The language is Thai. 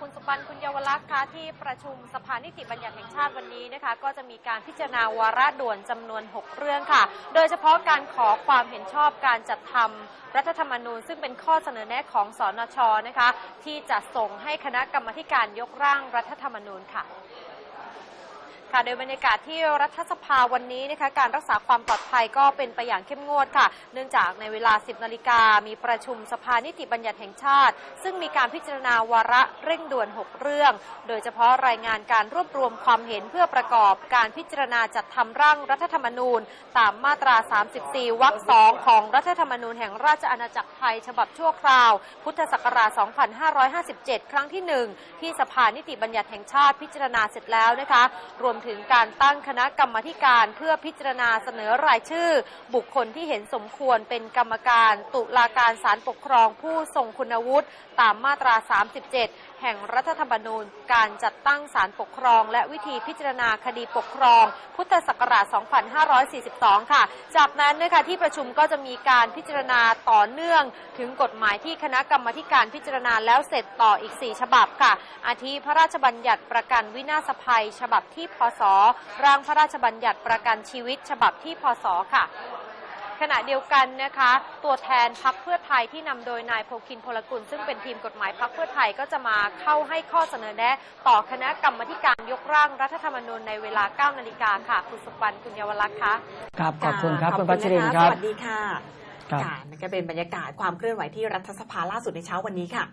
คุณสุปันคุณเยาวลักษณ์คะที่ประชุมสภานิติบัญญัติแห่งชาติวันนี้นะคะ ก็จะมีการพิจารณาวาระด่วนจำนวน 6 เรื่องค่ะ โดยเฉพาะการขอความเห็นชอบการจัดทำรัฐธรรมนูญ ซึ่งเป็นข้อเสนอแนะของสอนชนะคะ ที่จะส่งให้คณะกรรมการยกร่างรัฐธรรมนูญค่ะ ค่ะโดยบรรยากาศที่รัฐสภาวันนี้นะคะการรักษาความปลอดภัยก็เป็นไปอย่างเข้มงวดค่ะ เนื่องจากในเวลา 10 นาฬิกา มีประชุมสภานิติบัญญัติแห่งชาติ ซึ่งมีการพิจารณาวาระเร่งด่วน 6 เรื่อง โดยเฉพาะรายงานการรวบรวมความเห็นเพื่อประกอบการพิจารณาจัดทำร่างรัฐธรรมนูญ ตามมาตรา 34 วรรคสองของรัฐธรรมนูญแห่งราชอาณาจักรไทย ฉบับชั่วคราว พุทธศักราช 2557 ครั้งที่ 1 ที่สภานิติบัญญัติแห่งชาติพิจารณาเสร็จแล้วนะคะรวมถึงการตั้งคณะกรรมการเพื่อพิจารณาเสนอรายชื่อ บุคคลที่เห็นสมควรเป็นกรรมการ ตุลาการศาลปกครองผู้ทรงคุณวุฒิตามมาตรา 37 แห่งรัฐธรรมนูญ การจัดตั้งศาลปกครอง และวิธีพิจารณาคดีปกครอง พุทธศักราช 2542 ค่ะ จากนั้นนะคะที่ประชุมก็จะมีการพิจารณาต่อเนื่องถึงกฎหมายที่คณะกรรมการพิจารณาแล้วเสร็จต่ออีก 4 ฉบับค่ะ อาทิพระราชบัญญัติประกันวินาศภัย ฉบับที่พศร่างพระราชบัญญัติประกันชีวิตฉบับที่พศค่ะขณะเดียวกันนะคะ ตัวแทนพักเพื่อไทยที่นำโดยนายโพคินพลกุล ซึ่งเป็นทีมกฎหมายพักเพื่อไทยก็จะมาเข้าให้ข้อเสนอแนะ ต่อคณะกรรมาธิการยกร่างรัฐธรรมนูญในเวลา 9 นาฬิกาค่ะ คุณสุปันคุณเยาวลักษณ์คะครับขอบคุณครับะคุณขพัอชรินนะะครับสวัสดีค่ะครับค่ะนั่นก็เป็นบรรยากาศความเคลื่อนไหวที่รัฐสภาล่าสุดในเช้าวันนี้ค่ะ